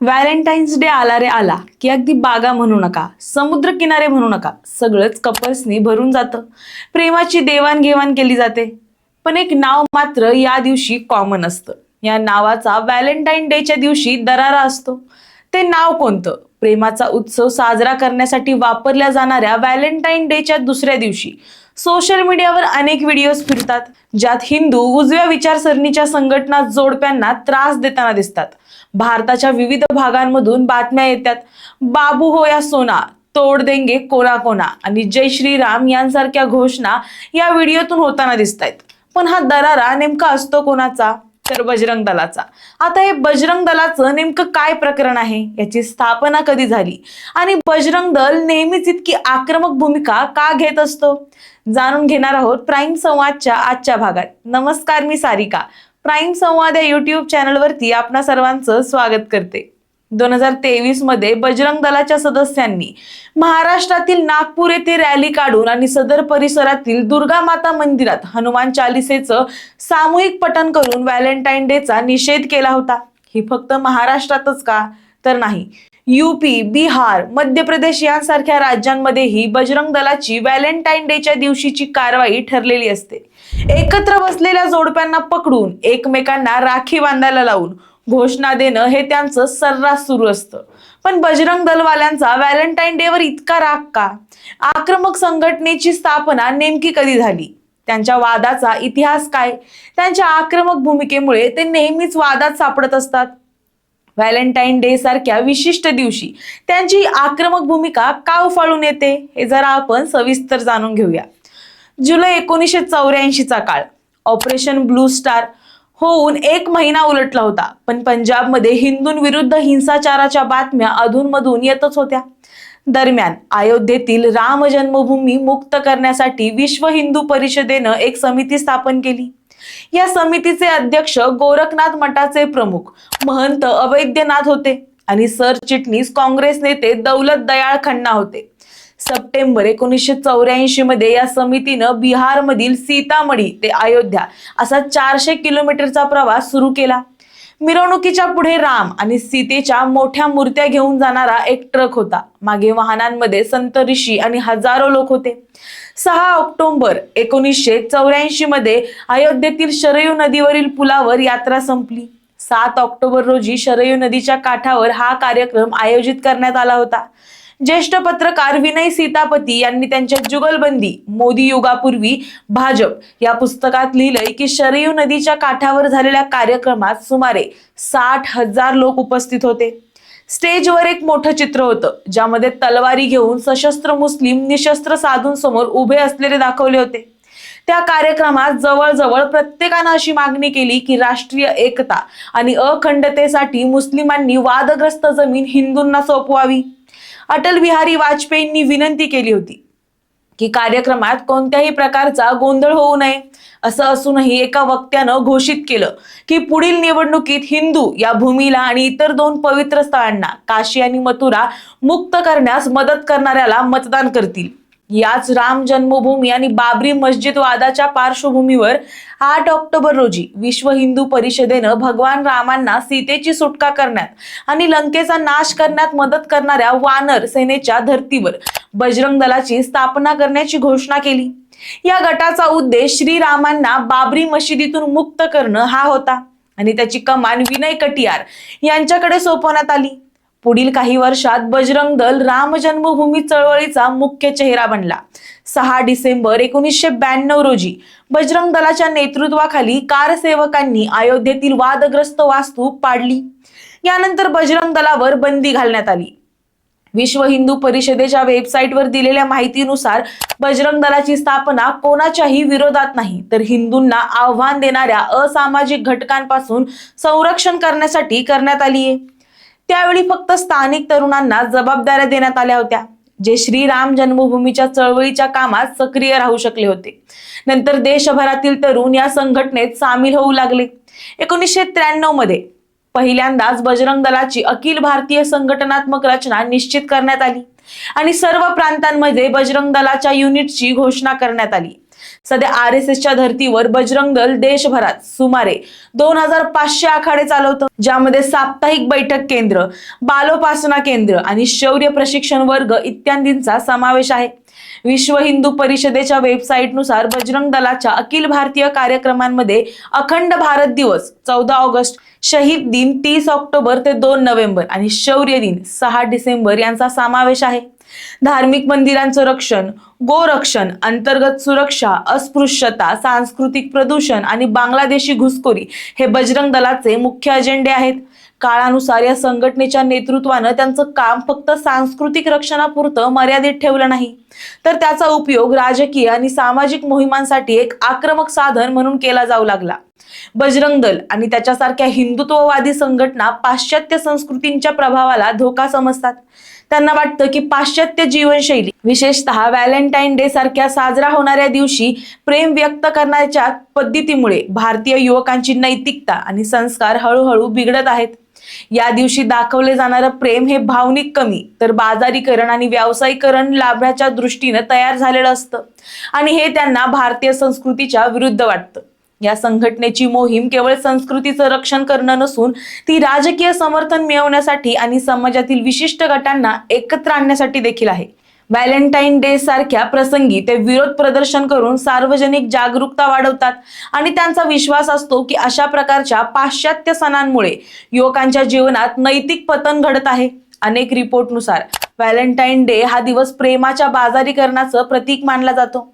Valentine's day आला रे आला की अगदी बागा म्हणू नका समुद्र किनारे म्हणू नका सगळंच कपल्सनी भरून जातं. प्रेमाची देवाणघेवाण केली जाते. पण एक नाव मात्र या दिवशी कॉमन असतं. या नावाचा व्हॅलेंटाईन डेच्या दिवशी दरारा असतो. ते नाव कोणतं? प्रेमाचा उत्सव साजरा करण्यासाठी वापरल्या जाणाऱ्या व्हॅलेंटाईन डेच्या दुसऱ्या दिवशी. सोशल मीडियावर अनेक व्हिडिओज फिरतात ज्यात हिंदू उजव्या विचारसरणीच्या संघटना जोडप्यांना त्रास देताना दिसतात. भारताच्या विविध भागांमधून बातम्या येतात. बाबू हो या सोना तोड देंगे कोना कोना आणि जय श्रीराम यांसारख्या घोषणा या व्हिडिओतून होताना दिसत आहेत पण हा दरारा नेमका असतो कोणाचा? तर बजरंग दलाचा. आता हे बजरंग दलाचं नेमकं काय प्रकरण आहे? याची स्थापना कधी झाली? आणि बजरंग दल नेहमीच इतकी आक्रमक भूमिका का घेत असतो? जाणून घेणार आहोत प्राईम संवादच्या आजच्या भागात. नमस्कार मी सारिका. प्राईम संवाद या युट्यूब चॅनलवरती आपणा सर्वांचं स्वागत करते. दोन हजार तेवीसमध्ये बजरंग दलाच्या सदस्यांनी महाराष्ट्रातील नागपूर येथे रॅली काढून आणि सदर परिसरातील दुर्गा माता मंदिरात हनुमान चालिसेचं सामूहिक पठण करून व्हॅलेंटाईन डेचा निषेध केला होता. ही फक्त महाराष्ट्रातच का? तर नाही. यूपी बिहार मध्य प्रदेश यांसारख्या राज्यांमध्येही बजरंग दलाची व्हॅलेंटाईन डेच्या दिवशीची कारवाई ठरलेली असते. एकत्र बसलेल्या जोडप्यांना पकडून एकमेकांना राखी बांधायला लावून घोषणा देणं हे त्यांचं सर्रास सुरू असतं. पण बजरंग दलवाल्यांचा व्हॅलेंटाईन डेवर इतका राग का? आक्रमक संघटनेची स्थापना नेमकी कधी झाली? त्यांच्या वादाचा इतिहास काय? त्यांच्या आक्रमक भूमिकेमुळे ते नेहमीच वादात सापडत असतात. व्हॅलेंटाईन डे सारख्या विशिष्ट दिवशी त्यांची आक्रमक भूमिका का उफाळून येते हे जरा आपण सविस्तर जाणून घेऊया. जुलै एकोणीसशे चौऱ्याऐंशीचा काळ. ऑपरेशन ब्लू स्टार होऊन एक महिना उलटला होता. पण पंजाबमध्ये हिंदूंविरुद्ध हिंसाचाराच्या बातम्या अधूनमधून येतच होत्या. दरम्यान अयोध्येतील राम जन्मभूमी मुक्त करण्यासाठी विश्व हिंदू परिषदेनं एक समिती स्थापन केली. या समितीचे अध्यक्ष गोरखनाथ मठाचे प्रमुख महंत अवैद्यनाथ होते आणि सरचिटणीस काँग्रेस नेते दौलत दयाळ खन्ना होते. सप्टेंबर एकोणीसशे चौऱ्याऐंशी मध्ये या समितीनं बिहारमधील सीतामढी ते अयोध्या असा चारशे किलोमीटरचा प्रवास सुरू केला. मिरवणुकीच्या पुढे राम आणि सीतेच्या मोठ्या मूर्त्या घेऊन जाणारा एक ट्रक होता. मागे वाहनांमध्ये संत ऋषी आणि हजारो लोक होते. सहा ऑक्टोबर एकोणीसशे चौऱ्याऐंशी मध्ये अयोध्येतील शरयू नदीवरील पुलावर यात्रा संपली. सात ऑक्टोबर रोजी शरयू नदीच्या काठावर हा कार्यक्रम आयोजित करण्यात आला होता. ज्येष्ठ पत्रकार विनय सीतापती यांनी त्यांच्या जुगलबंदी मोदी युगापूर्वी भाजप या पुस्तकात लिहिलंय की शरयू नदीच्या काठावर झालेल्या कार्यक्रमात सुमारे साठ हजार लोक उपस्थित होते. स्टेजवर एक मोठं चित्र होतं ज्यामध्ये तलवारी घेऊन सशस्त्र मुस्लिम निशस्त्र साधून समोर उभे असलेले दाखवले होते. त्या कार्यक्रमात जवळजवळ प्रत्येकानं अशी मागणी केली की राष्ट्रीय एकता आणि अखंडतेसाठी मुस्लिमांनी वादग्रस्त जमीन हिंदूंना सोपवावी. अटल बिहारी वाजपेयींनी विनंती केली होती की कार्यक्रमात कोणत्याही प्रकारचा गोंधळ होऊ नये. असं असूनही एका वक्त्यानं घोषित केलं की पुढील निवडणुकीत हिंदू या भूमीला आणि इतर दोन पवित्र स्थळांना काशी आणि मथुरा मुक्त करण्यास मदत करणाऱ्याला मतदान करतील. याच राम जन्मभूमी आणि बाबरी मस्जिद वादाच्या पार्श्वभूमीवर आठ ऑक्टोबर रोजी विश्व हिंदू परिषदेनं भगवान रामांना सीतेची सुटका करण्यात आणि लंकेचा नाश करण्यात मदत करणाऱ्या वानर सेनेच्या धर्तीवर बजरंग दलाची स्थापना करण्याची घोषणा केली. या गटाचा उद्देश श्रीरामांना बाबरी मशिदीतून मुक्त करणं हा होता आणि त्याची कमान विनय कटियार यांच्याकडे सोपवण्यात आली. पुढील काही वर्षात बजरंग दल राम जन्मभूमी चळवळीचा मुख्य चेहरा बनला. सहा डिसेंबर एकोणीसशे ब्याण्णव रोजी बजरंग दलाच्या नेतृत्वाखाली कारसेवकांनी अयोध्येतील वादग्रस्त वास्तू पाडली. यानंतर बजरंग दलावर बंदी घालण्यात आली. विश्व हिंदू परिषदेच्या वेबसाईटवर दिलेल्या माहितीनुसार बजरंग दलाची स्थापना कोणाच्याही विरोधात नाही तर हिंदूंना आव्हान देणाऱ्या असामाजिक घटकांपासून संरक्षण करण्यासाठी करण्यात आली आहे त्यावेळी फक्त स्थानिक तरुणांना जबाबदाऱ्या देण्यात आल्या होत्या जे श्रीराम जन्मभूमीच्या चळवळीच्या कामात सक्रिय राहू शकले होते. नंतर देशभरातील तरुण या संघटनेत सामील होऊ लागले. एकोणीसशे त्र्याण्णवमध्ये पहिल्यांदाच बजरंग दलाची अखिल भारतीय संघटनात्मक रचना निश्चित करण्यात आली आणि सर्व प्रांतांमध्ये बजरंग दलाच्या युनिटची घोषणा करण्यात आली. सध्या आर एस एसच्या धर्तीवर बजरंग दल देशभरात सुमारे दोन हजार पाचशे आखाडे चालवतं. ज्यामध्ये साप्ताहिक बैठक केंद्र बालोपासना केंद्र आणि शौर्य प्रशिक्षण वर्ग इत्यादींचा समावेश आहे. विश्व हिंदू परिषदेच्या वेबसाईटनुसार बजरंग दलाच्या अखिल भारतीय कार्यक्रमांमध्ये अखंड भारत दिवस चौदा ऑगस्ट शहीद दिन तीस ऑक्टोबर ते दोन नोव्हेंबर आणि शौर्य दिन सहा डिसेंबर यांचा समावेश आहे. धार्मिक मंदिरांचं रक्षण गोरक्षण अंतर्गत सुरक्षा अस्पृश्यता सांस्कृतिक प्रदूषण आणि बांगलादेशी घुसखोरी हे बजरंग दलाचे मुख्य अजेंडे आहेत. काळानुसार या संघटनेच्या नेतृत्वानं त्यांचं काम फक्त सांस्कृतिक रक्षणापुरतं मर्यादित ठेवलं नाही. तर त्याचा उपयोग राजकीय आणि सामाजिक मोहिमांसाठी एक आक्रमक साधन म्हणून केला जाऊ लागला. बजरंग दल आणि त्याच्यासारख्या हिंदुत्ववादी संघटना पाश्चात्य संस्कृतींच्या प्रभावाला धोका समजतात. त्यांना वाटतं की पाश्चात्य जीवनशैली विशेषतः व्हॅलेंटाईन डे सारख्या साजरा होणाऱ्या दिवशी प्रेम व्यक्त करण्याच्या पद्धतीमुळे भारतीय युवकांची नैतिकता आणि संस्कार हळूहळू बिघडत आहेत. या दिवशी दाखवले जाणारं प्रेम हे भावनिक कमी तर बाजारीकरण आणि व्यावसायिकरण लाभण्याच्या दृष्टीनं तयार झालेलं असतं. आणि हे त्यांना भारतीय संस्कृतीच्या विरुद्ध वाटतं. या संघटनेची मोहीम केवळ संस्कृतीचं रक्षण करणं नसून ती राजकीय समर्थन मिळवण्यासाठी आणि समाजातील विशिष्ट गटांना एकत्र आणण्यासाठी देखील आहे. व्हॅलेंटाईन डे सारख्या प्रसंगी ते विरोध प्रदर्शन करून सार्वजनिक जागरूकता वाढवतात आणि त्यांचा विश्वास असतो की अशा प्रकारच्या पाश्चात्य सणांमुळे युवकांच्या जीवनात नैतिक पतन घडत आहे. अनेक रिपोर्टनुसार व्हॅलेंटाईन डे हा दिवस प्रेमाच्या बाजारीकरणाचं प्रतीक मानला जातो.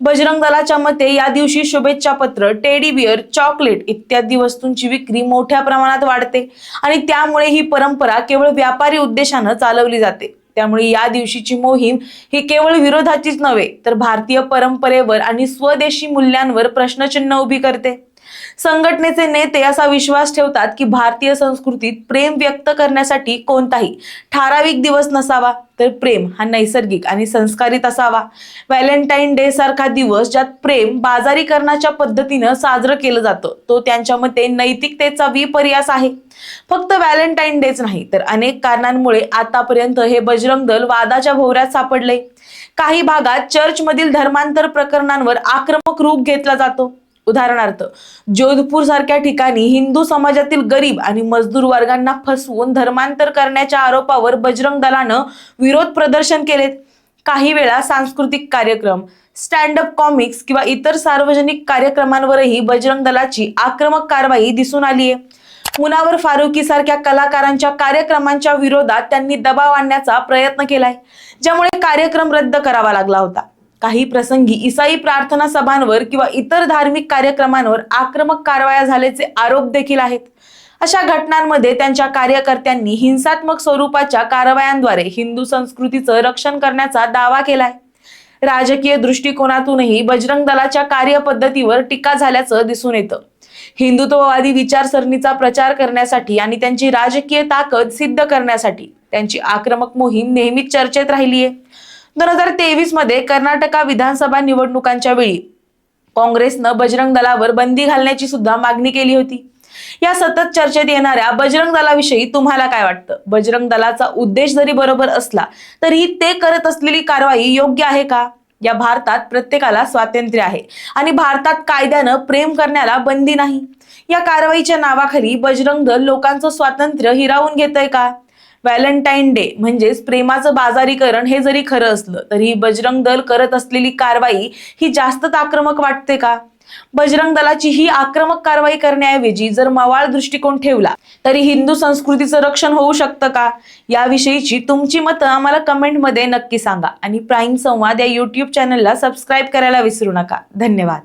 बजरंग दलाच्या मते या दिवशी शुभेच्छा पत्र टेडी बिअर चॉकलेट इत्यादी वस्तूंची विक्री मोठ्या प्रमाणात वाढते आणि त्यामुळे ही परंपरा केवळ व्यापारी उद्देशानं चालवली जाते. त्यामुळे या दिवशीची मोहीम ही केवळ विरोधाचीच नव्हे तर भारतीय परंपरेवर आणि स्वदेशी मूल्यांवर प्रश्नचिन्ह उभी करते. संघटनेचे नेते असा विश्वास ठेवतात की भारतीय संस्कृतीत प्रेम व्यक्त करण्यासाठी कोणताही ठराविक दिवस नसावा तर प्रेम हा नैसर्गिक आणि संस्कारित असावा. व्हॅलेंटाईन डे सारखा दिवस ज्यात प्रेम बाजारीकरणाच्या पद्धतीनं साजरं केलं जातं तो त्यांच्या मते नैतिकतेचा विपर्यास आहे. फक्त व्हॅलेंटाईन डेच नाही तर अनेक कारणांमुळे आतापर्यंत हे बजरंग दल वादाच्या भोवऱ्यात सापडले. काही भागात चर्चमधील धर्मांतर प्रकरणांवर आक्रमक रूप घेतला जातो. उदाहरणार्थ जोधपूर सारख्या ठिकाणी हिंदू समाजातील गरीब आणि मजदूर वर्गांना फसवून धर्मांतर करण्याच्या आरोपावर बजरंग दलानं विरोध प्रदर्शन केलेत. काही वेळा सांस्कृतिक कार्यक्रम स्टँड अप कॉमिक्स किंवा इतर सार्वजनिक कार्यक्रमांवरही बजरंग दलाची आक्रमक कारवाई दिसून आली आहे. मुनावर फारुकी सारख्या कलाकारांच्या कार्यक्रमांच्या विरोधात त्यांनी दबाव आणण्याचा प्रयत्न केलाय ज्यामुळे कार्यक्रम रद्द करावा लागला होता. काही प्रसंगी इसाई प्रार्थना सभांवर किंवा इतर धार्मिक कार्यक्रमांवर आक्रमक कारवाया झाल्याचे आरोप देखील आहेत. अशा घटनांमध्ये त्यांच्या कार्यकर्त्यांनी हिंसात्मक स्वरूपाच्या कारवायांद्वारे हिंदू संस्कृतीचं रक्षण करण्याचा दावा केलाय. राजकीय दृष्टिकोनातूनही बजरंग दलाच्या कार्यपद्धतीवर टीका झाल्याचं दिसून येतं. हिंदुत्ववादी विचारसरणीचा प्रचार करण्यासाठी आणि त्यांची राजकीय ताकद सिद्ध करण्यासाठी त्यांची आक्रमक मोहीम नेहमीच चर्चेत राहिली आहे दोन हजार तेवीसमध्ये कर्नाटका विधानसभा निवडणुकांच्या वेळी काँग्रेसनं बजरंग दलावर बंदी घालण्याची सुद्धा मागणी केली होती. या सतत चर्चेत येणाऱ्या बजरंग दलाविषयी तुम्हाला काय वाटतं? बजरंग दलाचा उद्देश जरी बरोबर असला तरी ते करत असलेली कारवाई योग्य आहे का? या भारतात प्रत्येकाला स्वातंत्र्य आहे आणि भारतात कायद्यानं प्रेम करण्याला बंदी नाही. या कारवाईच्या नावाखाली बजरंग दल लोकांचं स्वातंत्र्य हिरावून घेतय का? व्हॅलेंटाईन डे म्हणजेच प्रेमाचं बाजारीकरण हे जरी खरं असलं तरी बजरंग दल करत असलेली कारवाई ही जास्तच आक्रमक वाटते का? बजरंग दलाची ही आक्रमक कारवाई करण्याऐवजी जर मवाळ दृष्टिकोन ठेवला तरी हिंदू संस्कृतीचं रक्षण होऊ शकतं का? याविषयीची तुमची मतं आम्हाला कमेंटमध्ये नक्की सांगा आणि प्राईम संवाद या युट्यूब चॅनलला सबस्क्राईब करायला विसरू नका. धन्यवाद.